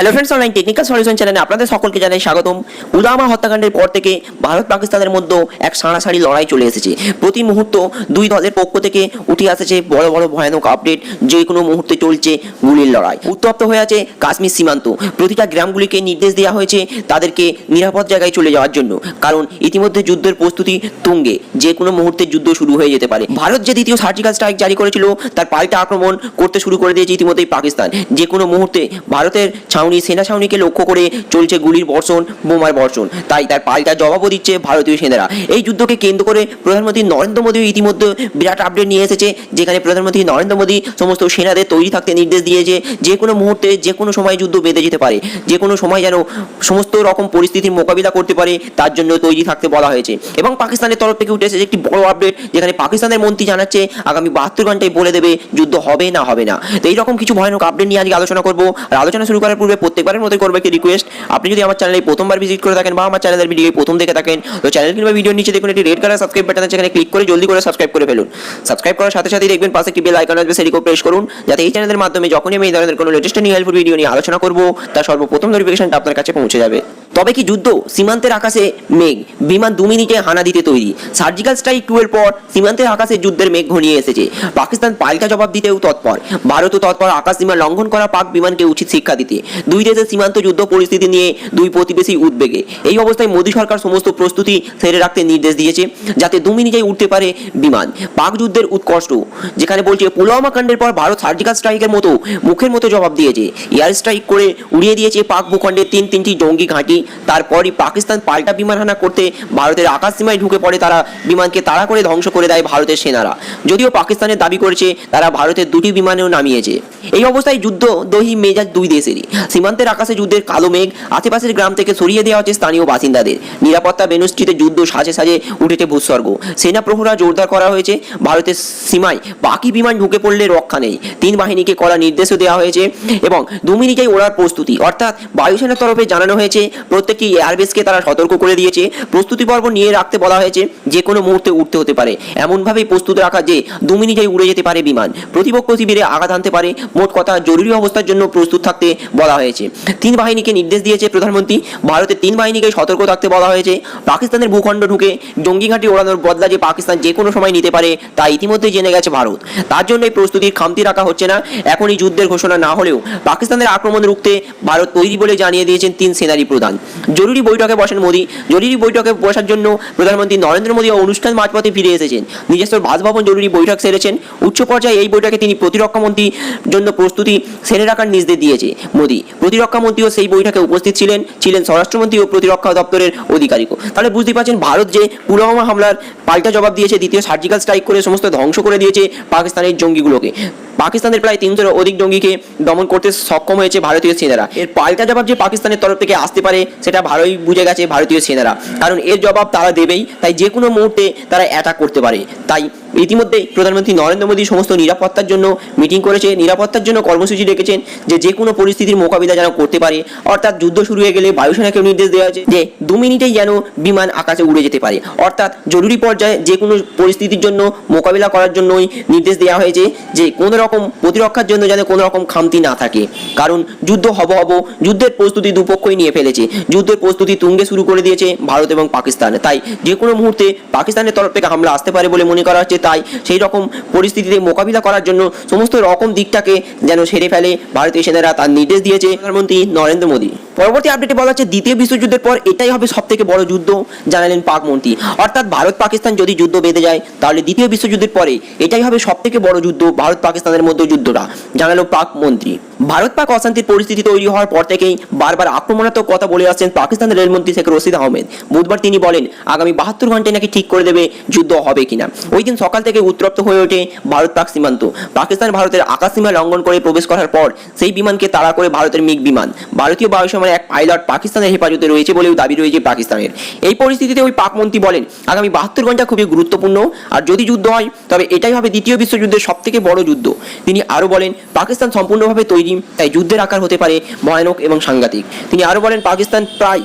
Hello friends online technical solution চ্যানেলে আপনাদের সকলকে জানাই স্বাগতম। পুলওয়ামা হত্যাকাণ্ডের পর থেকে ভারত পাকিস্তানের মধ্যে এক সাড়াসাড়ি লড়াই চলে এসেছে। প্রতি মুহূর্ত দুই দলের পক্ষ থেকে উঠে আসছে বড় বড় ভয়ানক আপডেট যে কোনো মুহূর্তে চলছে গুলির লড়াই। উত্তপ্ত হয়ে আছে কাশ্মীর সীমান্ত। প্রতিটা গ্রামগুলিকে নির্দেশ দেওয়া হয়েছে তাদেরকে নিরাপদ জায়গায় চলে যাওয়ার জন্য। কারণ ইতিমধ্যে যুদ্ধের প্রস্তুতি তুঙ্গে। যে কোনো মুহূর্তে যুদ্ধ শুরু হয়ে যেতে পারে। ভারত যে দ্বিতীয় সার্জিক্যাল স্ট্রাইক জারি করেছিল, তার পাল্টা আক্রমণ করতে শুরু করে দিয়েছে ইতিমধ্যেই পাকিস্তান। যে কোনো মুহূর্তে ভারতের ছাউনি সেনা ছাউনিকে লক্ষ্য করে চলছে গুলির বর্ষণ, বোমার বর্ষণ। তাই তার পাল্টা জবাবও দিচ্ছে ভারতীয় সেনারা। এই যুদ্ধকে কেন্দ্র করে প্রধানমন্ত্রী নরেন্দ্র মোদী ইতিমধ্যে বিরাট আপডেট নিয়ে এসেছে, যেখানে প্রধানমন্ত্রী নরেন্দ্র মোদী সমস্ত সেনাদের তৈরি থাকতে নির্দেশ দিয়েছে, যে কোনো মুহূর্তে, যে কোনো সময় যুদ্ধ বেঁধে যেতে পারে। যে কোনো সময় যেন সমস্ত রকম পরিস্থিতির মোকাবিলা করতে পারে, তার জন্য তৈরি থাকতে বলা হয়েছে। এবং পাকিস্তানের তরফ থেকে উঠে এসেছে একটি বড় আপডেট যেখানে পাকিস্তানের মন্ত্রী জানাচ্ছে, আগামী বাহাত্তর ঘন্টায় বলে দেবে, যুদ্ধ হবে না হবে না। তো এইরকম কিছু ভয়ানক আপডেট নিয়ে আজকে আলোচনা করব। আর আলোচনা শুরু করার পূর্বে প্রত্যেকবারের মতো করব একটি রিকোয়েস্ট আপনি যদি আমার চ্যানেলে প্রথমবার ভিজিট করে থাকেন বা আমার চ্যানেলের ভিডিও প্রথম দেখে থাকেন, তো চ্যানেল কিংবা ভিডিও নিচে দেখুন একটি রেড কালার সাবস্ক্রাইব বাটন আছে, সেখানে ক্লিক করে জলদি করে সাবস্ক্রাইব করে ফেলুন। সাবস্ক্রাইব করার সাথে সাথেই দেখবেন পাশে একটি বেল আইকন আসবে সেটিকেও প্রেস করুন, যাতে এই চ্যানেলের মাধ্যমে যখনই আমি এই ধরনের কোনো লেটেস্ট নিউ হেল্পফুল ভিডিও নিয়ে আলোচনা করব, তার সর্বপ্রথম নোটিফিকেশনটা আপনার কাছে পৌঁছে যাবে। তবে কি যুদ্ধ? সীমান্তের আকাশে মেঘ। বিমান দু মিনিটে হানা দিতে তৈরি। সার্জিক্যাল স্ট্রাইক টু এর পর সীমান্তের আকাশে যুদ্ধের মেঘ ঘনিয়ে এসেছে। পাকিস্তান পাল্টা জবাব দিতেও তৎপর। ভারতও তৎপর আকাশ সীমা লঙ্ঘন করা পাক বিমানকে উচিত শিক্ষা দিতে। দুই দেশের সীমান্ত যুদ্ধ পরিস্থিতি নিয়ে দুই প্রতিবেশী উদ্বেগে। এই অবস্থায় মোদী সরকার সমস্ত প্রস্তুতি সেরে রাখতে নির্দেশ দিয়েছে, যাতে দু মিনিটেই উঠতে পারে বিমান। পাক যুদ্ধের উৎকষ্ট। যেখানে বলছে, পুলওয়ামা কাণ্ডের পর ভারত সার্জিক্যাল স্ট্রাইকের মতো মুখের মতো জবাব দিয়েছে। এয়ার স্ট্রাইক করে উড়িয়ে দিয়েছে পাক ভূখণ্ডের তিন তিনটি জঙ্গি ঘাঁটি। তারপরই পাকিস্তান পাল্টা বিমান হানা করতে ভারতের আকাশ সীমায় ঢুকে পড়ে, তারা বিমানকে তাড়া করে ধ্বংস করে দেয় ভারতের সেনারা। যদিও পাকিস্তানের দাবি করেছে, তারা ভারতের দুটি বিমানেও নামিয়েছে। এই অবস্থায় যুদ্ধ দহি মেজাজ দুই দেশেরই। সীমান্তের আকাশে যুদ্ধের কালো মেঘ আশেপাশের গ্রাম থেকে সরিয়ে দেওয়া হচ্ছে স্থানীয় বাসিন্দাদের। নিরাপত্তা বেনুষ্ঠিতে যুদ্ধ সাজে সাজে উঠেছে ভূস্বর্গ। সেনা প্রহরা জোরদার করা হয়েছে। ভারতের সীমায় বাকি বিমান ঢুকে পড়লে রক্ষা নেই। তিন বাহিনীকে করা নির্দেশও দেওয়া হয়েছে এবং দু মিনিটেই ওড়ার প্রস্তুতি। অর্থাৎ বায়ুসেনার তরফে জানানো হয়েছে প্রত্যেকটি এয়ারবেসকে তারা সতর্ক করে দিয়েছে। প্রস্তুতি পর্ব নিয়ে রাখতে বলা হয়েছে যে কোনো মুহূর্তে উঠতে হতে পারে। এমনভাবেই প্রস্তুত রাখা যে দু মিনিটেই উড়ে যেতে পারে বিমান। প্রতিপক্ষ শিবিরে আঘাত আনতে পারে। মোট কথা জরুরি অবস্থার জন্য প্রস্তুত থাকতে বলা হয়েছে। তিন বাহিনীকে নির্দেশ দিয়েছে প্রধানমন্ত্রী। ভারতের তিন বাহিনীকে সতর্ক থাকতে বলা হয়েছে। পাকিস্তানের ভূখণ্ড ঢুকে জঙ্গি ঘাঁটি ওড়ানোর বদলা যে পাকিস্তান যে কোনো সময় নিতে পারে, তা ইতিমধ্যেই জেনে গেছে ভারত। তার জন্য এই প্রস্তুতির খামতি রাখা হচ্ছে না। এখনই যুদ্ধের ঘোষণা না হলেও পাকিস্তানের আক্রমণ রুখতে ভারত তৈরি বলে জানিয়ে দিয়েছেন তিন সেনারি প্রধান। জরুরি বৈঠকে বসেন মোদী। জরুরি বৈঠকে বসার জন্য প্রধানমন্ত্রী নরেন্দ্র মোদী অনুষ্ঠান মাঝপথে ফিরে এসেছেন। নিজস্ব বাসভবন জরুরি বৈঠক সেরেছেন। উচ্চ পর্যায়ে এই বৈঠকে তিনি প্রতিরক্ষা মন্ত্রীর জন্য প্রস্তুতি সেরে রাখার নির্দেশ দিয়েছে মোদী। প্রতিরক্ষা মন্ত্রীও সেই বৈঠকে উপস্থিত ছিলেন ছিলেন স্বরাষ্ট্রমন্ত্রী ও প্রতিরক্ষা দপ্তরের আধিকারিকও তাহলে বুঝতে পারছেন, ভারত যে পুলওয়ামা হামলার পাল্টা জবাব দিয়েছে, দ্বিতীয় সার্জিক্যাল স্ট্রাইক করে সমস্ত ধ্বংস করে দিয়েছে পাকিস্তানের জঙ্গিগুলোকে। পাকিস্তানের প্রায় তিনশোর অধিক জঙ্গিকে দমন করতে সক্ষম হয়েছে ভারতীয় সেনারা। এর পাল্টা জবাব যে পাকিস্তানের তরফ থেকে আসতে পারে সেটা ভালোই বুঝে গেছে ভারতীয় সেনারা। কারণ এর জবাব তারা দেবেই, তাই যে কোনো মুহূর্তে তারা অ্যাটাক করতে পারে। তাই ইতিমধ্যেই প্রধানমন্ত্রী নরেন্দ্র মোদী সমস্ত নিরাপত্তার জন্য মিটিং করেছে। নিরাপত্তার জন্য কর্মসূচি রেখেছেন যে যে কোনো পরিস্থিতির মোকাবিলা যেন করতে পারে। অর্থাৎ যুদ্ধ শুরু হয়ে গেলে বায়ুসেনাকেও নির্দেশ দেওয়া হয়েছে যে দু মিনিটেই যেন বিমান আকাশে উড়ে যেতে পারে। অর্থাৎ জরুরি পর্যায়ে যে কোনো পরিস্থিতির জন্য মোকাবিলা করার জন্যই নির্দেশ দেওয়া হয়েছে যে কোনো রকম প্রতিরক্ষার জন্য যেন কোনো রকম খামতি না থাকে। কারণ যুদ্ধ হব হব, যুদ্ধের প্রস্তুতি দুপক্ষই নিয়ে ফেলেছে। যুদ্ধের প্রস্তুতি তুঙ্গে শুরু করে দিয়েছে ভারত এবং পাকিস্তান। তাই যে কোনো মুহূর্তে পাকিস্তানের তরফ থেকে হামলা আসতে পারে বলে মনে করা হচ্ছে। তাই সেই রকম পরিস্থিতিতে মোকাবিলা করার জন্য সমস্ত রকম দিকটাকে যেন সেরে ফেলে ভারতীয় সেনারা তার নির্দেশ দিয়েছে। প্রধানমন্ত্রী নরেন্দ্র মোদী। পরবর্তী আপডেটে বলা হচ্ছে, দ্বিতীয় বিশ্বযুদ্ধের পর এটাই হবে সব থেকে বড় যুদ্ধ, জানালেন পাক মন্ত্রী। অর্থাৎ ভারত পাকিস্তান যদি যুদ্ধ বেঁধে যায়, তাহলে দ্বিতীয় বিশ্বযুদ্ধের পরে এটাই হবে সব থেকে বড় যুদ্ধ ভারত পাকিস্তানের মধ্যে যুদ্ধটা, জানালো পাক মন্ত্রী। ভারত পাক অশান্তির পরিস্থিতি তৈরি হওয়ার পর থেকেই বারবার আক্রমণাত্মক কথা বলে আসছেন পাকিস্তানের রেলমন্ত্রী শেখ রশিদ আহমেদ। বুধবার তিনি বলেন, আগামী বাহাত্তর ঘন্টায় নাকি ঠিক করে দেবে যুদ্ধ হবে কিনা। ওই দিন সকাল থেকে উত্তপ্ত হয়ে ওঠে ভারত পাক সীমান্ত। পাকিস্তান ভারতের আকাশ সীমা লঙ্ঘন করে প্রবেশ করার পর সেই বিমানকে তাড়া করে ভারতের মিগ বিমান। ভারতীয় বায়ুসীমার এক পাইলট পাকিস্তানের হেফাজতে রয়েছে বলেও দাবি রয়েছে পাকিস্তানের। এই পরিস্থিতিতে ওই পাক মন্ত্রী বলেন, আগামী বাহাত্তর ঘণ্টা খুবই গুরুত্বপূর্ণ আর যদি যুদ্ধ হয়, তবে এটাই হবে দ্বিতীয় বিশ্বযুদ্ধের সব থেকে বড় যুদ্ধ। তিনি আরও বলেন, পাকিস্তান সম্পূর্ণভাবে তৈরি তাই যুদ্ধের আকার হতে পারে ভয়ানক এবং সাংঘাতিক। তিনি আরও বলেন পাকিস্তান প্রায়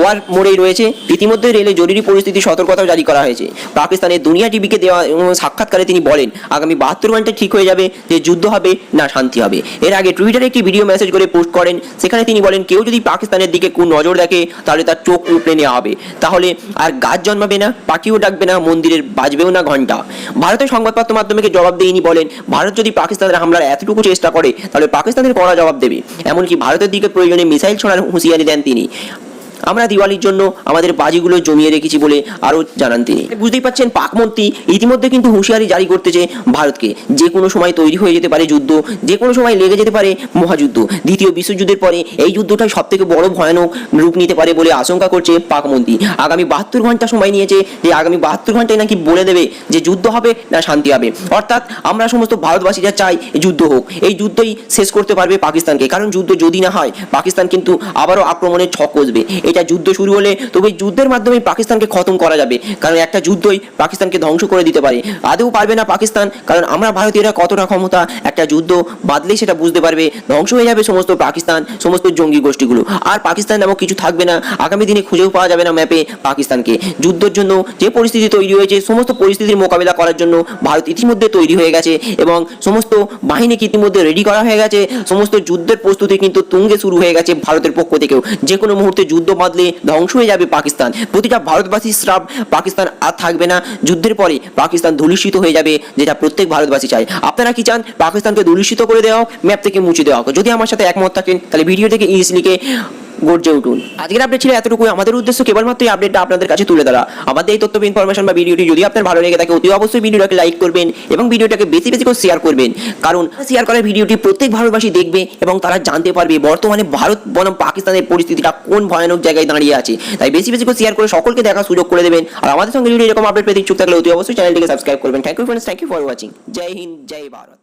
ওয়ার মোড়েই রয়েছে। ইতিমধ্যে রেলে জরুরি পরিস্থিতি সতর্কতাও জারি করা হয়েছে। পাকিস্তানের দুনিয়া টিভিকে দেওয়া সাক্ষাৎকারে তিনি বলেন, আগামী বাহাত্তর ঘন্টায় ঠিক হয়ে যাবে, যে যুদ্ধ হবে না শান্তি হবে। এর আগে টুইটারে একটি ভিডিও মেসেজ করে পোস্ট করেন, সেখানে তিনি বলেন, কেউ যদি পাকিস্তানের দিকে কোন নজর দেখে, তাহলে তার চোখ উপড়ে নেওয়া হবে। তাহলে আর গাছ জন্মাবে না, পাখিও ডাকবে না, মন্দিরের বাজবেও না ঘণ্টা। ভারতের সংবাদপত্র মাধ্যমকে জবাব দিয়ে ইনি বলেন, ভারত যদি পাকিস্তানের হামলার এতটুকু চেষ্টা করে, তাহলে পাকিস্তানের কড়া জবাব দেবে। এমনকি ভারতের দিকে প্রয়োজনে মিসাইল ছোড়ার হুঁশিয়ারি দেন তিনি। আমরা দিওয়ালির জন্য আমাদের বাজিগুলো জমিয়ে রেখেছি বলে আরও জানান তিনি। বুঝতেই পাচ্ছেন পাকমন্ত্রী ইতিমধ্যে কিন্তু হুঁশিয়ারি জারি করতেছে ভারতকে। যে কোনো সময় তৈরি হয়ে যেতে পারে যুদ্ধ, যে কোনো সময় লেগে যেতে পারে মহাযুদ্ধ। দ্বিতীয় বিশ্বযুদ্ধের পরে এই যুদ্ধটাই সব থেকে বড় ভয়ানক রূপ নিতে পারে বলে আশঙ্কা করছে পাকমন্ত্রী। আগামী বাহাত্তর ঘণ্টা সময় নিয়েছে যে আগামী বাহাত্তর ঘন্টায় নাকি বলে দেবে যে যুদ্ধ হবে না শান্তি হবে অর্থাৎ আমরা সমস্ত ভারতবাসীরা চাই যুদ্ধ হোক। এই যুদ্ধই শেষ করতে পারবে পাকিস্তানকে। কারণ যুদ্ধ যদি না হয়, পাকিস্তান কিন্তু আবারও আক্রমণের ছক কষবে। এটা যুদ্ধ শুরু হলে তবে যুদ্ধের মাধ্যমে পাকিস্তানকে খতম করা যাবে। কারণ একটা যুদ্ধই পাকিস্তানকে ধ্বংস করে দিতে পারে। আদৌ পারবে না পাকিস্তান? কারণ আমরা ভারতীয়রা কতটা ক্ষমতা একটা যুদ্ধ বাদলেই সেটা বুঝতে পারবে। ধ্বংস হয়ে যাবে সমস্ত পাকিস্তান, সমস্ত জঙ্গি গোষ্ঠীগুলো। আর পাকিস্তান নামক কিছু থাকবে না। আগামী দিনে খুঁজেও পাওয়া যাবে না ম্যাপে পাকিস্তানকে। যুদ্ধের জন্য যে পরিস্থিতি তৈরি হয়েছে, সমস্ত পরিস্থিতির মোকাবিলা করার জন্য ভারত ইতিমধ্যে তৈরি হয়ে গেছে এবং সমস্ত বাহিনীকে ইতিমধ্যে রেডি করা হয়ে গেছে? সমস্ত যুদ্ধের প্রস্তুতি কিন্তু তুঙ্গে শুরু হয়ে গেছে ভারতের পক্ষ থেকেও। যে কোনো মুহূর্তে যুদ্ধ বাঁধলে ধ্বংস হয়ে যাবে পাকিস্তান। প্রতিটা ভারতবাসীর শ্রাপ পাকিস্তান আর থাকবে না। যুদ্ধের পরে পাকিস্তান ধূলিসিত হয়ে যাবে, যেটা প্রত্যেক ভারতবাসী চায়। আপনারা কি চান? পাকিস্তানকে ধূলিসিত করে দেওয়া ম্যাপ থেকে মুছে দেওয়া যদি আমার সাথে একমত থাকেন, তাহলে ভিডিও থেকে ইংলিশলিকে গর্জে উঠুন। আজকের আপডেট ছিল এতটুকু আমাদের উদ্দেশ্য কেবলমাত্র এই আপডেটটা আপনাদের কাছে তুলে ধরা। আমাদের এই তথ্য ইনফরমেশন বা ভিডিওটি যদি আপনার ভালো লেগে থাকে, অতি অবশ্যই ভিডিওটাকে লাইক করবেন এবং ভিডিওটাকে বেশি বেশি করে শেয়ার করবেন। কারণ শেয়ার করার ভিডিওটি প্রত্যেক ভারতবাসী দেখবে এবং তারা জানতে পারবে বর্তমানে ভারত বনাম পাকিস্তানের পরিস্থিতিটা কোন ভয়ানক জায়গায় দাঁড়িয়ে আছে। তাই বেশি বেশি করে শেয়ার করে সকলকে দেখার সুযোগ করে দেবেন। আর আমাদের সঙ্গে যদি এরকম আপডেট পেতে ইচ্ছুক থাকলে অতি অবশ্যই চ্যানেলটিকে সাবস্ক্রাইব করবেন। Thank you friends thank you for watching জয় হিন্দ, জয় ভারত।